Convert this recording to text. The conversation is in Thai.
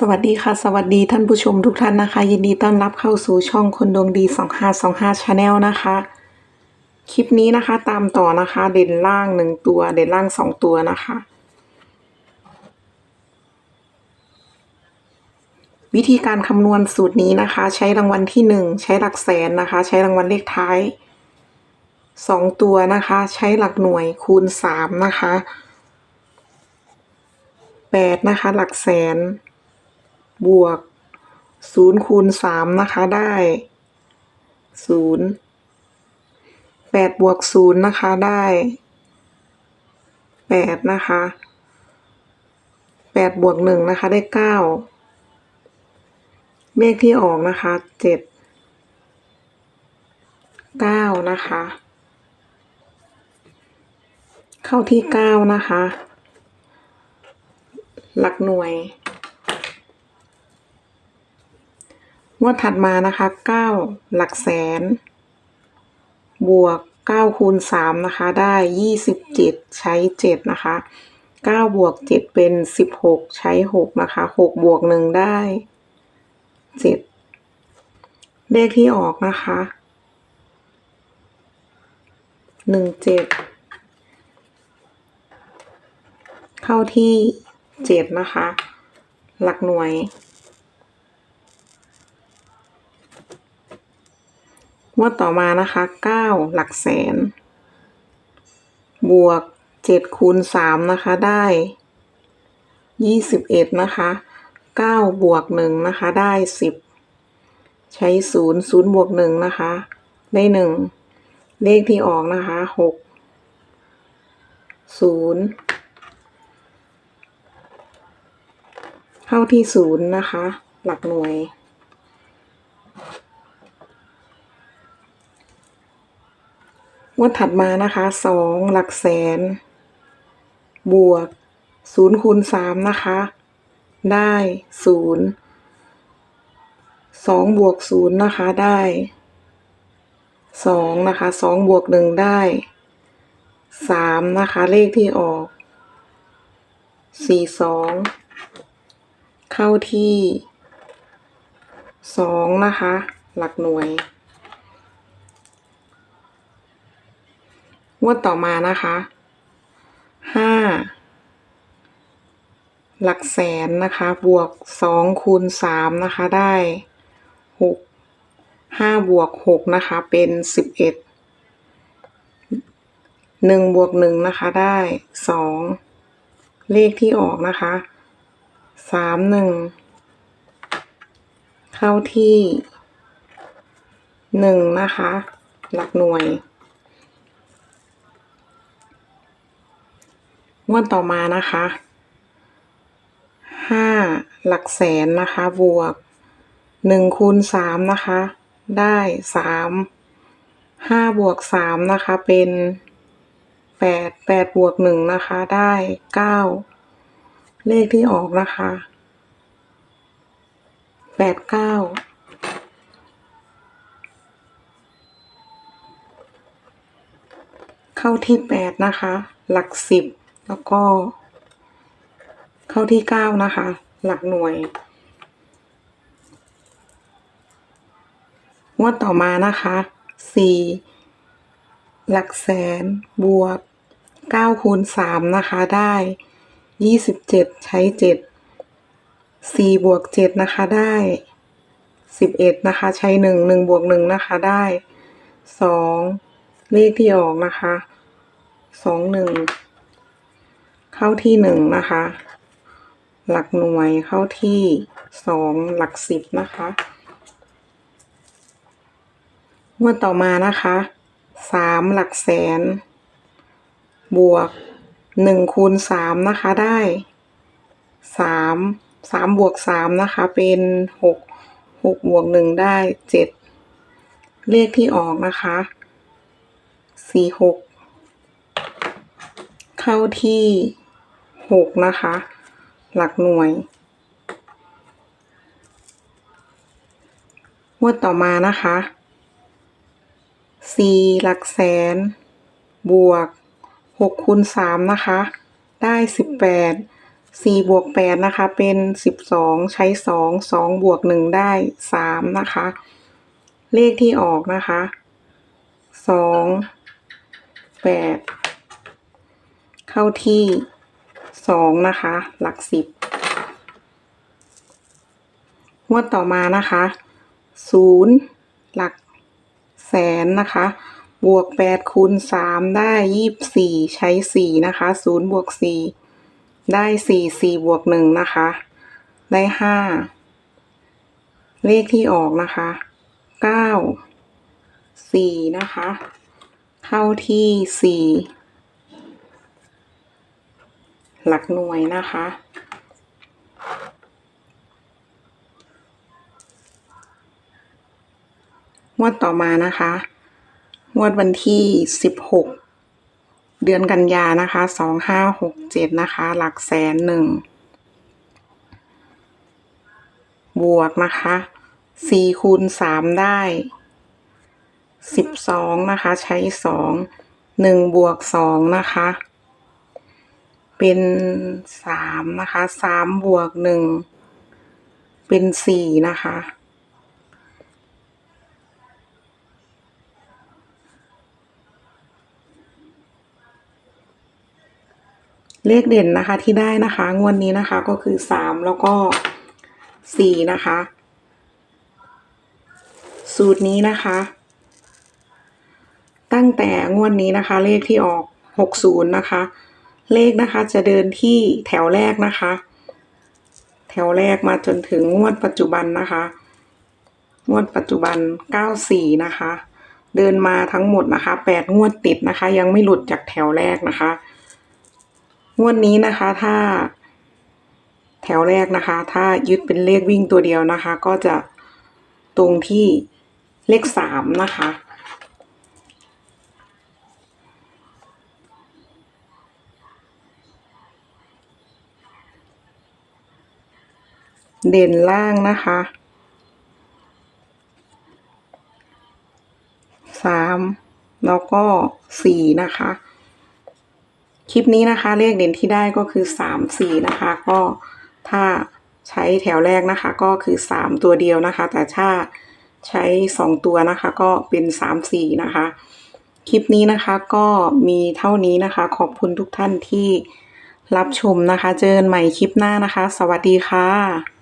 สวัสดีค่ะ สวัสดีท่านผู้ชมทุกท่านนะคะ ยินดีต้อนรับเข้าสู่ช่องคนดวงดี 2525 Channel นะคะ คลิปนี้นะคะตามต่อนะคะ เด่นล่างหนึ่งตัว เด่นล่างสองตัวนะคะ วิธีการคำนวณสูตรนี้นะคะ ใช้รางวัลที่หนึ่งใช้หลักแสนนะคะ ใช้รางวัลเลขท้ายสองตัวนะคะ ใช้หลักหน่วยคูณสามนะคะแปดนะคะ หลักแสน บวกศูนย์คูณสามนะคะได้ศูนย์แปดบวกศูนย์นะคะได้แปดนะคะแปดบวกหนึ่งนะคะได้เก้าเลขที่ออกนะคะเจ็ดเก้านะคะ เข้าที่เก้านะคะ หลักหน่วย งวดถัดมานะคะเก้าหลักแสน บวกเก้าคูณสามนะคะได้ยี่สิบเจ็ดใช้เจ็ดนะคะเก้าบวกเจ็ดเป็นสิบหกใช้หกนะคะหกบวกหนึ่งได้เจ็ดเลขที่ออกนะคะหนึ่งเจ็ดเข้าที่เจ็ดนะคะ หลักหน่วย งวดต่อมานะคะเก้าหลักแสน บวกเจ็ดคูณสามนะคะ ได้ยี่สิบเอ็ดนะคะเก้าบวกหนึ่งนะคะ ได้สิบใช้ศูนย์ศูนย์บวกหนึ่งนะคะ ได้หนึ่งเลขที่ออกนะคะหกศูนย์เข้าที่ศูนย์นะคะ หลักหน่วย งวดถัดมานะคะสองหลักแสน บวกศูนย์คูณสามนะคะ ได้ศูนย์สองบวกศูนย์นะคะได้สองนะคะสองบวกหนึ่งได้สามนะคะ เลขที่ออกสี่สองเข้าที่สองนะคะ หลักหน่วย วดต่อมานะคะห้าหลักแสนนะคะ บวกสองคูณสามนะคะ ได้หกห้าบวกหกนะคะ เป็นสิบเอ็ดหนึ่งบวกหนึ่งนะคะได้สองเลขที่ออกนะคะสามหนึ่งเข้าที่หนึ่งนะคะ หลักหน่วย วดต่อมานะคะห้าหลักแสนนะคะ บวกหนึ่งคูณสามนะคะ ได้สามห้าบวกสามนะคะ เป็นแปดแปดบวกหนึ่งนะคะ ได้เก้าเลขที่ออกนะคะแปดเก้าเข้าที่แปดนะคะ หลักสิบ แล้วก็ เข้าที่เก้านะคะ หลักหน่วย งวดต่อมานะคะสี่หลักแสนบวกเก้าคูณสามนะคะ ได้ยี่สิบเจ็ดใช้เจ็ดสี่บวกเจ็ดนะคะได้สิบเอ็ดนะคะ ใช้หนึ่งหนึ่งบวกหนึ่งนะคะได้สองเลขที่ออกนะคะสองหนึ่ง เข้าที่หนึ่งนะคะ หลักหน่วยเข้าที่สองหลักสิบนะคะงวดต่อมานะคะสามหลักแสน บวกหนึ่งคูณสามนะคะได้สามสามบวกสามนะคะ เป็นหกหกบวกหนึ่งได้เจ็ดเลขที่ออกนะคะสี่หกเข้าที่ หกนะคะ หลักหน่วยงวดต่อมานะคะสี่หลักแสน บวกหกคูณสามนะคะ ได้สิบแปดสี่บวกแปดนะคะ เป็นสิบสองใช้สองสองบวกหนึ่งได้สามนะคะ เลขที่ออกนะคะสองแปดเข้าที่ สองนะคะ หลักสิบงวดต่อมานะคะศูนย์หลักแสนนะคะ บวกแปดคูณสามได้ยี่สิบสี่ใช้สี่นะคะศูนย์บวกสี่ได้สี่สี่บวกหนึ่งนะคะ ได้ห้าเลขที่ออกนะคะเก้าสี่นะคะ เข้าที่สี่ หลักหน่วยนะคะ งวดต่อมานะคะ งวดวันที่สิบหกเดือนกันยานะคะสองห้าหกเจ็ดนะคะ หลักแสนหนึ่ง บวกนะคะสี่คูณสามได้สิบสองนะคะ ใช้สองหนึ่งบวกสองนะคะ เป็นสามนะคะสามบวกหนึ่งเป็นสี่นะคะ เลขเด่นนะคะที่ได้นะคะ งวดนี้นะคะก็คือสามแล้วก็สี่นะคะ สูตรนี้นะคะ ตั้งแต่งวดนี้นะคะ เลขที่ออกหกศูนย์นะคะ เลขนะคะจะเดินที่แถวแรกนะคะ แถวแรกมาจนถึงงวดปัจจุบันนะคะ งวดปัจจุบันเก้าสี่นะคะ เดินมาทั้งหมดนะคะแปดงวดติดนะคะ ยังไม่หลุดจากแถวแรกนะคะ งวดนี้นะคะถ้า แถวแรกนะคะ ถ้ายึดเป็นเลขวิ่งตัวเดียวนะคะ ก็จะตรงที่เลขสามนะคะ เด่นล่างนะคะสามแล้วก็สี่นะคะ คลิปนี้นะคะ เลขเด่นที่ได้ก็คือสามสี่นะคะ ก็ถ้าใช้แถวแรกนะคะ ก็คือสามตัวเดียวนะคะ แต่ถ้าใช้สองตัวนะคะ ก็เป็นสามสี่นะคะ คลิปนี้นะคะก็มีเท่านี้นะคะ ขอบคุณทุกท่านที่รับชมนะคะ เจอกันใหม่คลิปหน้านะคะ สวัสดีค่ะ